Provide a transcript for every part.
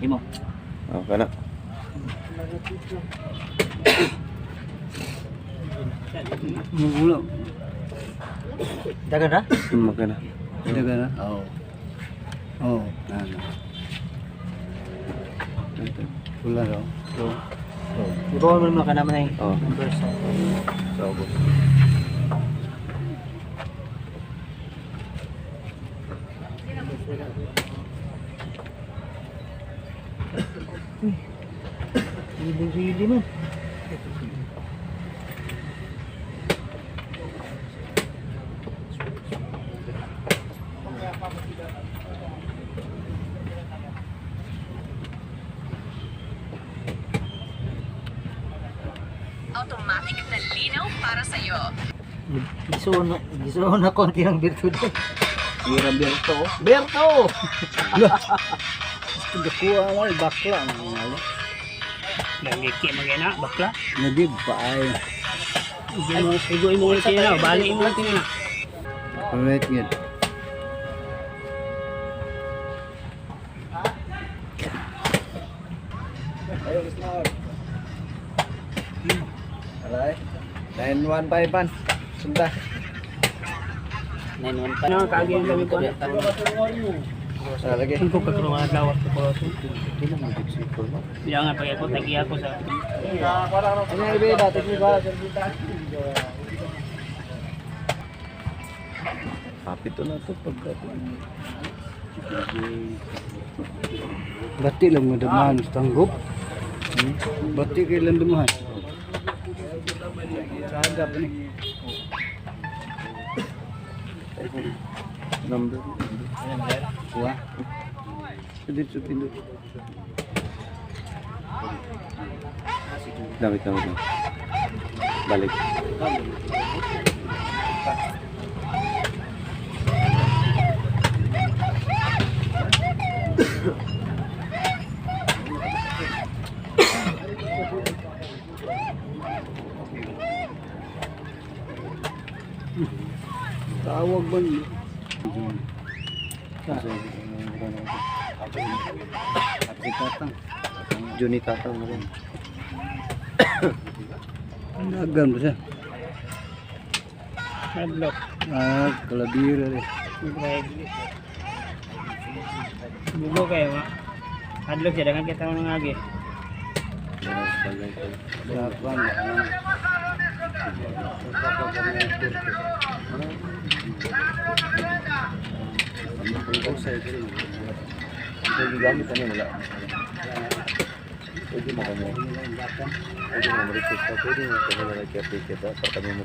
Himo. Oh, kana. Mugulo. Daga na? Hmm, kana. Daga na? Oo. Oo, kana. Pula daw. Oo. Ibawa mo naman ka naman eh. Oo. Number 7. Bibili man. Automatic na linaw para sa'yo. Giso na, giso na konti ng birto doon. Mira Berto. Berto! Gusto ko ah, ang bakla. Ano Nagiki magana bakla. Nagib pa ay. Igi mo igo mo ulit na, bali mo ulit na. Alright, good. Alay. 915 pan. Sunda. 915. Ano kaagi ang kami ko. Sa lagi. Ang ko kakrungan at lawak ko po. Biya nga pag ako tagi ako sa Ano yung ibe natin ni ba sa dita? Kapito na to pagka. Bati lang mo damahan sa tanggop. Bati kayo lang damahan. Sagap ni. Number. Kuha. Dito sa pindot. Damit damit lang. Balik. Tawag ba niyo? Kasi tatang. Juni tatang mo rin. Dagan ba siya? headlock. Ah, kalabira rin. Bugo kayo ma. Hadlok siya dengan kita mga agi. Dapan. Pwede gamit ano wala. Pwede mo kamo. Pwede mo request ka. Pwede mo kamo na kita para kami mo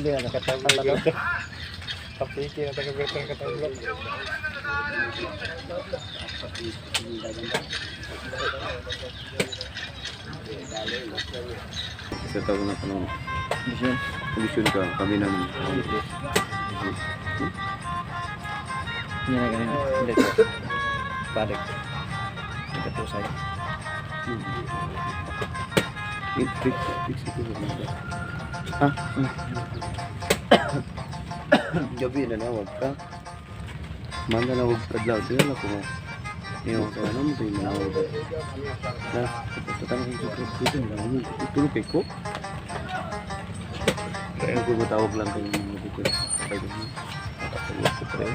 Ako din ang nakatawag lang. Kapiki na taga-bertang katawag. Isa tago na tanong. Mission? Mission ka, kami namin. Yan na ganun. Hindi ko. Parik. Ito po sa'yo. Fix, fix, fix ito sa mga. Gabi na nawag ka. Manda na wag kadlaw. Tiyo na ko nga. Ewan ko ano mo tayo manawag. Na, tatang ko sa dito. Tulog kay ko. Kaya ko matawag lang kay mga dito. Kaya ko. Nakatawag ko pa rin.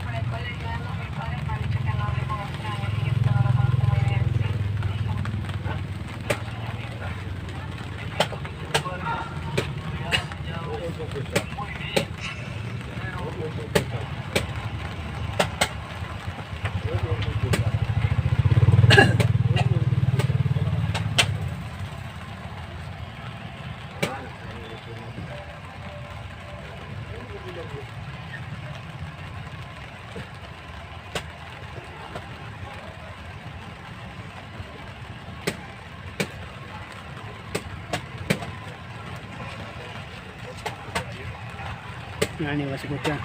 masigot ka.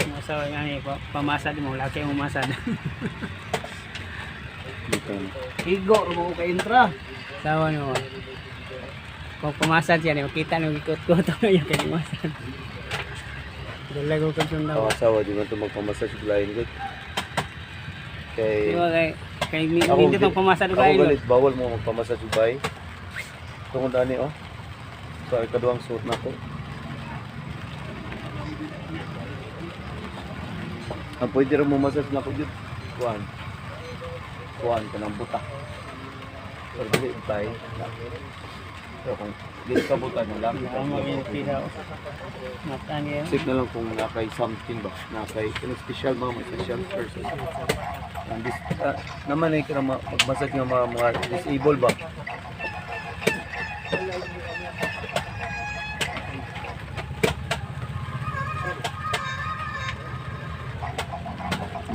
Ang asawa nga ni, pa- pamasad mo, laki mo masad. Dito. Igo, mo ka intra. Asawa no. Kung pumasad siya, makita nung ikot-kot yung kay masad. Dalago ka siyang Ang daw. asawa, di man ito magpamassage blind good. Kay... Di ba kay, kay hindi Ako, pumasad Ako ko ayun. galit, bawal mo magpamassage bay. Tungod ani oh. Sa ikaduhang suot na to. Ang pwede rin mo massage na ko dito. Kuhan. Kuhan ka ng buta. Pero dili tay. So kung dili ka buta mo lang. Ang. Mata niya. Check na lang kung nakay something ba. Nakay kung special mga may special person. Ang dis, ah, naman ay ma- mag-massage ng mga, mga disable ba?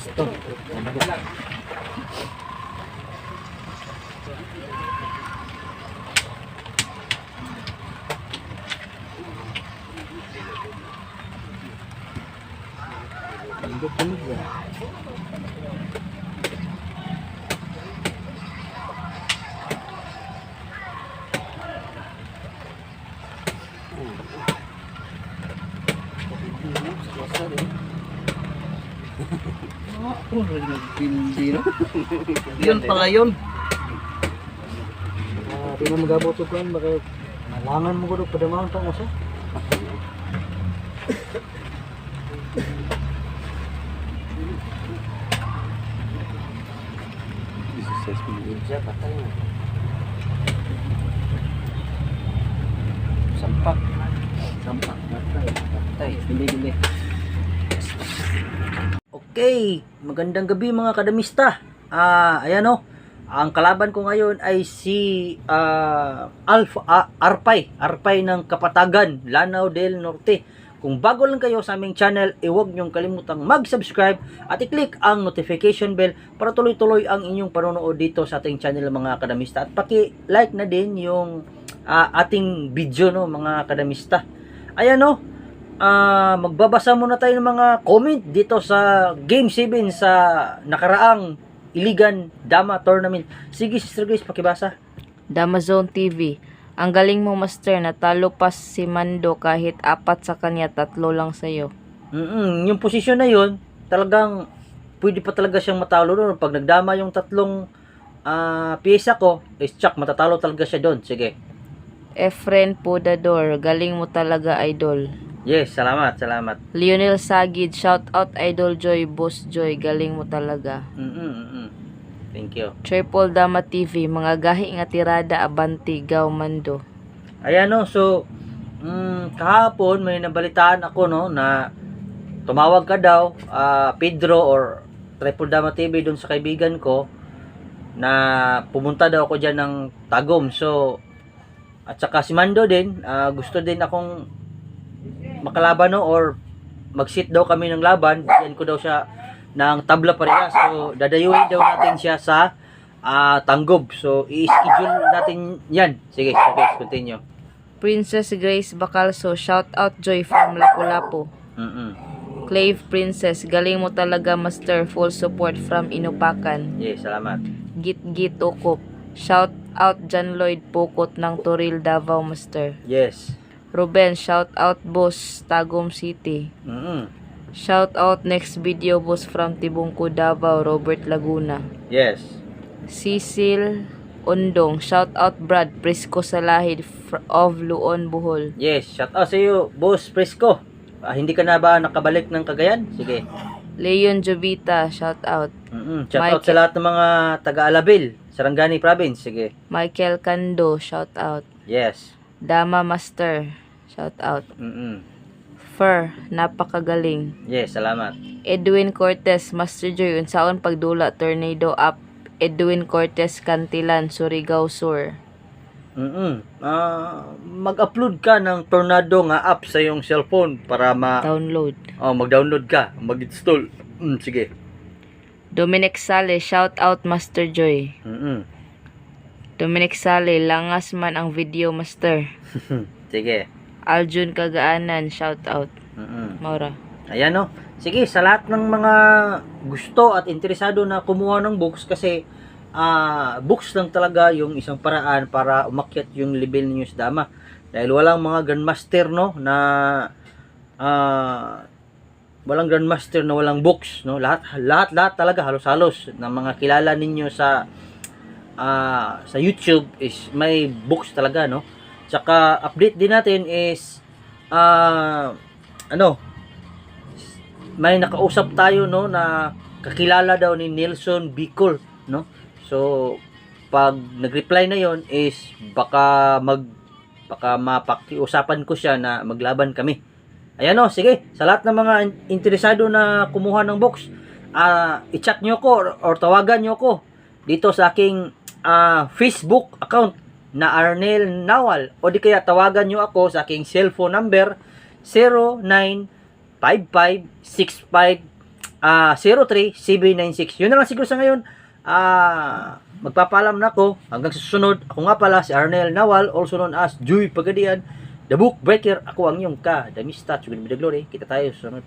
Kaya hindi, terus tinuod. Isto. Hindi no? Yun pala yun. Ah, di mo magabot ko kan baka nalangan mo ko padamang tong usa. Successful yun siya, patay na. Sampak. Sampak. Matay. Matay. Bili, bili. Okay, magandang gabi mga kadamista. Ah, ayan oh. Ang kalaban ko ngayon ay si ah, Alpha ah, Arpay, Arpay ng Kapatagan, Lanao del Norte. Kung bago lang kayo sa aming channel, eh huwag niyong kalimutang mag-subscribe at i-click ang notification bell para tuloy-tuloy ang inyong panonood dito sa ating channel mga kadamista. At paki-like na din yung ah, ating video no mga kadamista. Ayan no, Ah, magbabasa muna tayo ng mga comment dito sa Game 7 sa nakaraang Iligan Dama Tournament. Sige, Sister Grace, pakibasa. Damazone TV. Ang galing mo, Master. Natalo pa si Mando kahit apat sa kanya, tatlo lang sa'yo. Mm yung posisyon na yun, talagang pwede pa talaga siyang matalo doon. Pag nagdama yung tatlong ah pyesa ko, is tsak, matatalo talaga siya doon. Sige. Efren Podador, galing mo talaga idol. Yes, salamat, salamat. Lionel Sagid, shout out Idol Joy, Boss Joy, galing mo talaga. Mm-mm, mm-mm. Thank you. Triple Dama TV, mga gahi nga tirada abanti gaw mando. Ayan no, so mm, kahapon may nabalitaan ako no na tumawag ka daw ah, Pedro or Triple Dama TV doon sa kaibigan ko na pumunta daw ako diyan ng Tagum. So at saka si Mando din, ah, gusto din akong makalaban no or mag-sit daw kami ng laban. Diyan ko daw siya ng tabla parehas. So dadayuhin daw natin siya sa ah, Tanggob. So i-schedule natin 'yan. Sige, okay, continue. Princess Grace Bacalso, shout out Joy from Lapu-Lapu. Mm-mm. Clave Princess, galing mo talaga master, full support from Inupakan. Yes, salamat. Git Git Ukop, shout out John Lloyd Pukot ng Toril Davao Master. Yes. Ruben, shout out boss Tagum City. Mm-mm. Shout out next video boss from Tibungko Davao, Robert Laguna. Yes. Cecil Undong, shout out Brad Prisco Salahid of Luon, Bohol. Yes, shout out sa iyo, Boss Fresco. Ah, hindi ka na ba nakabalik ng Cagayan? Sige. Leon Jovita, shout out. Mm-mm. Shout out Michael- sa lahat ng mga taga-Alabil, Sarangani Province. Sige. Michael Kando, shout out. Yes. Dama Master, shout out. Mm-mm. Fur, napakagaling. Yes, salamat. Edwin Cortez, Master Joy, unsaon pagdula, tornado up. Edwin Cortez, Cantilan, Surigao Sur. Mm-mm. Ah, mag-upload ka ng Tornado nga app sa iyong cellphone para ma Download. oh, mag-download ka, mag-install. Mm, sige. Dominic Sale, shout out Master Joy. Mm-mm. Dominic Sale, langas man ang video master. Sige. Aljun Kagaanan, shout out. Mm-mm. Maura. Ayan no. Sige, sa lahat ng mga gusto at interesado na kumuha ng books kasi ah books lang talaga yung isang paraan para umakyat yung level ninyo sa dama. Dahil walang mga grandmaster no na ah walang grandmaster na walang books no. Lahat lahat lahat talaga halos-halos ng mga kilala ninyo sa ah sa YouTube is may books talaga no. Tsaka update din natin is ah ano may nakausap tayo no na kakilala daw ni Nelson Bicol no? So pag nag-reply na yon is baka mag baka mapakiusapan ko siya na maglaban kami. Ayan no? Sige sa lahat ng mga in- interesado na kumuha ng box ah i-chat nyo ko or, or tawagan nyo ko dito sa aking ah, Facebook account na Arnel Nawal o di kaya tawagan nyo ako sa aking cellphone number 09 5565 ah 03 Yun lang siguro sa ngayon. Ah magpapaalam na ako hanggang sa susunod. Ako nga pala si Arnel Nawal, also known as Joy Pagadian, The Book Breaker. Ako ang iyong ka, Damista, Chugin Glory. Kita tayo sa.